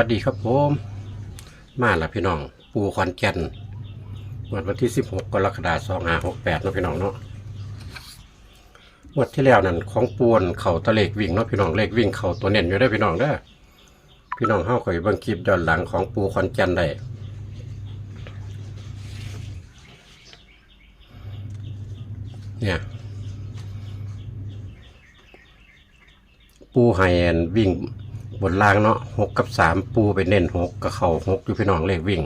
สวัสดีครับผม มาแล้วพี่น้อง ปูขอนแก่นวันวันที่ 16 กรกฎาคม2568นะพี่น้องเนาะงวดที่แล้วนั่นของปูนเข่าตะเลกวิ่งเนาะพี่น้องเลขวิ่งเข่าตัวเน่นอยู่ได้พี่น้องเด้อพี่น้องเฮาก็อยบิ่งคลิปย้อนหลังของปูขอนแก่นได้เนี่ยปูไฮแอนวิ่ง บนล่างเนาะหกกับสามปูไปเน้นหกกับเข่าหกอยู่พี่น้องเลขวิ่ง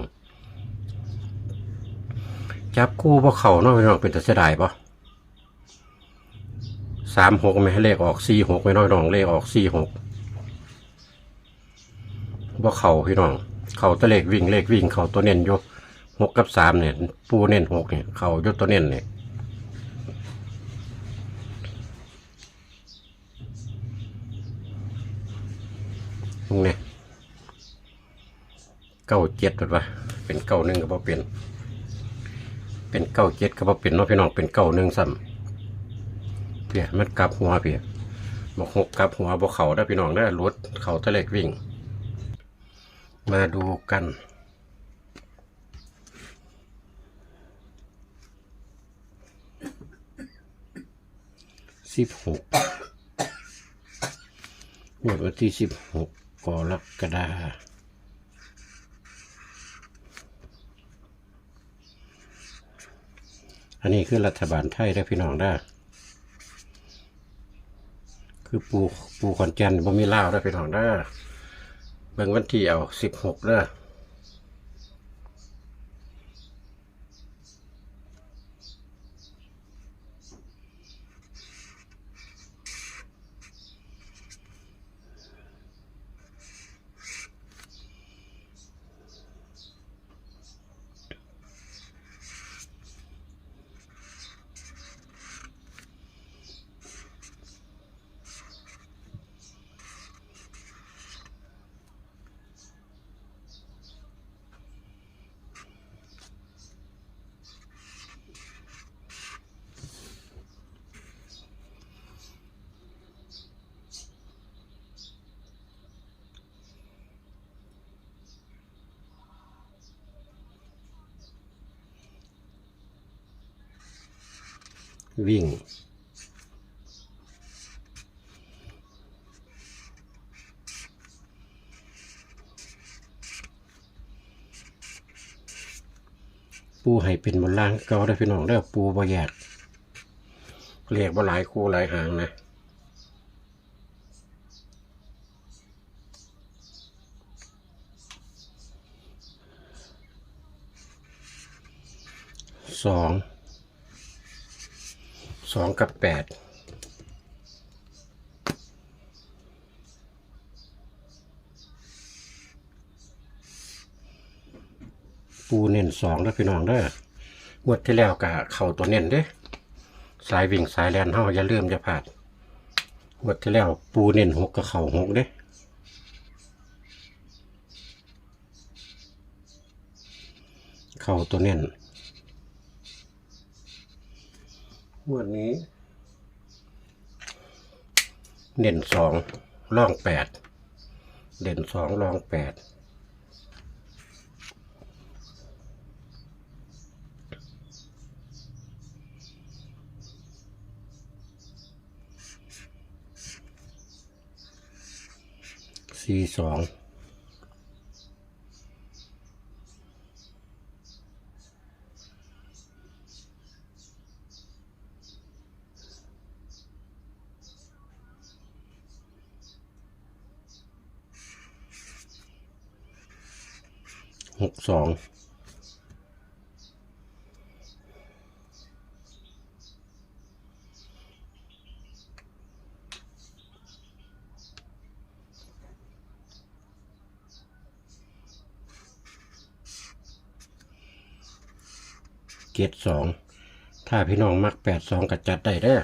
จับคู่พวกเขาเนาะพี่น้องเป็นตัดเสียดายปะสามหกไม่ให้เลขออกสี่หกไม่น้อยน้องเลขออกสี่หกพวกเข่าพี่น้อง เข่าตัวเลขวิ่งเลขวิ่งเข่าตัวเน้นยู่หกกับสามเนี่ย ปูเน้นหกเนี่ย เข่าอยตัวเน้นเนี่ย ตรงนี้เก้าเจ็ดถูกปะเป็นเก้าหนึ่งก็บ่เป็น เป็นเก้าเจ็ดก็บ่เป็นเนาะพี่น้องเป็นเก้าหนึ่งซ้ำเพียมันกลับหัวเพียบอกหกกลับหัวบอกเขาได้พี่น้องได้รถเขาทะเลกวิ่ง มาดูกันสิบหกวันที่สิบหก กรกฎาอันนี้คือรัฐบาลไทยได้พี่น้องได้ คือปูปูขอนแก่นบ่มีลาวได้พี่น้องได้เบิ่งวันที่เอาสิบหกเด้อ วิ่ง ปูให้เป็นบนล่างเกาได้พี่น้องเด้อปูบ่แยกเรียกว่าหลายคู่หลายหางนะสอง สองกับแปดปูเน้นสองแล้วพี่น้องเด้องวดที่แล้วกะเข่าตัวเน้นเด้สายวิ่งสายแลนเฮาอย่าลืมจะพลาดงวดที่แล้วปูเน้นหกกับเข่าหกเด้เข่าตัวเน้นง วดนี้ เด่นสองล่องแปดเด่นสองล่องแปดสี่สอง หกสองเจ็ดสองถ้าพี่น้องมักแปดสองก็จัดได้เด้อ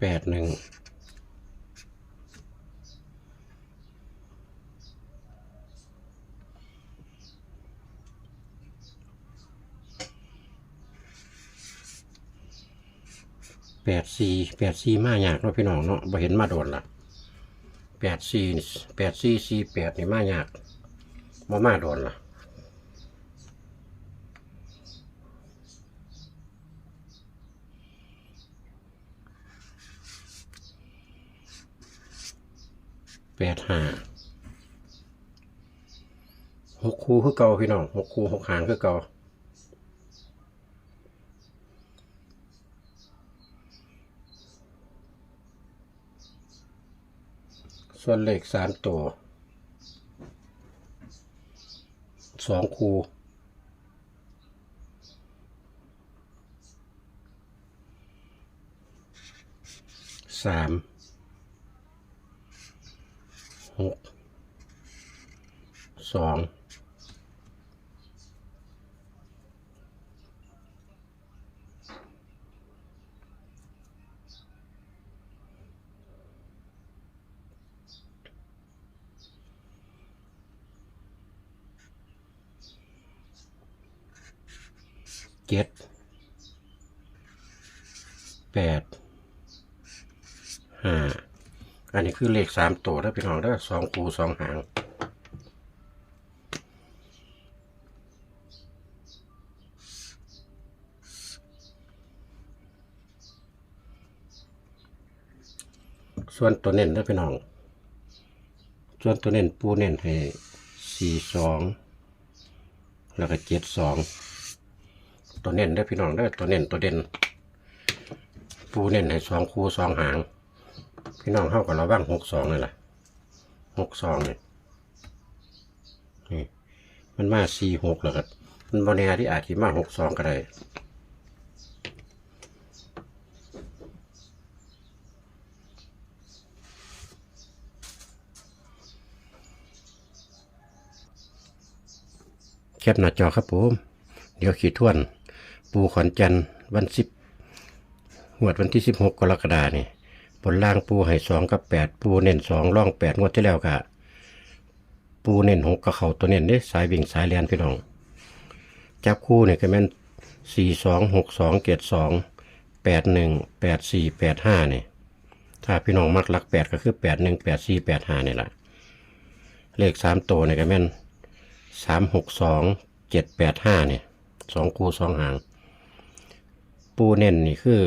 แปดหนึ่งแปดสี่แปดสี่มายากเนาะพี่น้องเนาะบ่เห็นมาโดนละแปดสี่แปดสี่สี่แปดนี่มายากบ่มาโดนละ แปดห้าหกคู่คือเก่าพี่น้องหกคู่หกหางคือเก่าส่วนเลขสามตัวสองคูสาม หกสองเจ็ดแปดห้า อันนี้คือเลขสามตัวแล้วพี่น้องได้อสองคูสองหางส่วนตัวเน้นได้อพี่น้อง ส่วนตัวเน้นปูเน้นให้สี่สองแล้วก็เจ็ดสองตัวเน้นได้พี่น้องได้ตัวเน้นตัวเด่นปูเน้นให้สองคูสองหาง พี่น้องเข้ากับเราบ้างหกสองนี่แหละหกสองเนี่ยนี่มันมาสี่หกแล้วก็มันบนแนที่อาจจะมาหกสองก็ได้แคปหน้าจอครับผม เดี๋ยวขีดท่วน ปูขอนจันวันสิบหวดวันที่สิบหกกรกฎาเนี่ย บนล่างปูให้สองกับแปดปูเน้นสองร่องแปดงวดที่แล้วกะปูเน้นหกกับเขาตัวเน้นได้สายวิ่งสายเลียนพี่น้อง จับคู่เนี่ยก็แม่นสี่สองหกสองเจ็ดสองแปดหนึ่งแปดสี่แปดห้าเนี่ยถ้าพี่น้องมักลักแปดก็คือแปดหนึ่งแปดสี่แปดห้านี่แหละเลขสามตัวเนี่ยก็แม่นสามหกสองเจ็ดแปดห้าเนี่ยสองคู่สองหาง ปูเน่นนี่คือ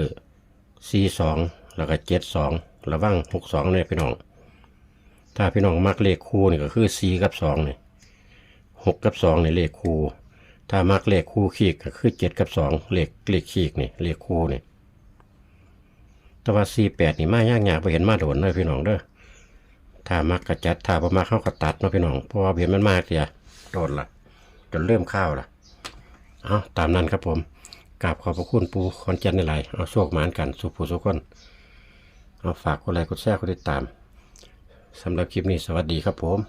สี่สอง แล้วก็เจ็ดสองระว่างหกสองเนี่ยพี่น้อง ถ้าพี่น้องมักเลขคู่นี่ก็คือสี่กับสองเนี่ยหกกับสองเนี่ยเลขคู่ ถ้ามักเลขคู่ขีกก็คือเจ็ดกับสองเลขเลขขีกนี่เลขคู่นี่แต่ว่าสี่แปดนี่มายากยากไปเห็นมาโดนเลยพี่น้องเด้อถ้ามักกระจัดถ้าบ่มักเข้ากระตัดเนาพี่น้องเพราะว่าเห็นมันมากเสียโดนละจนเริ่มข้าวละเอาตามนั้นครับผมกราบขอบพระคุณปูคอนเจนในไรเอาโชคหมานกันสุผู้สุขคน เอาฝากกดไลค์กดแชร์กดติดตามสำหรับคลิปนี้สวัสดีครับผม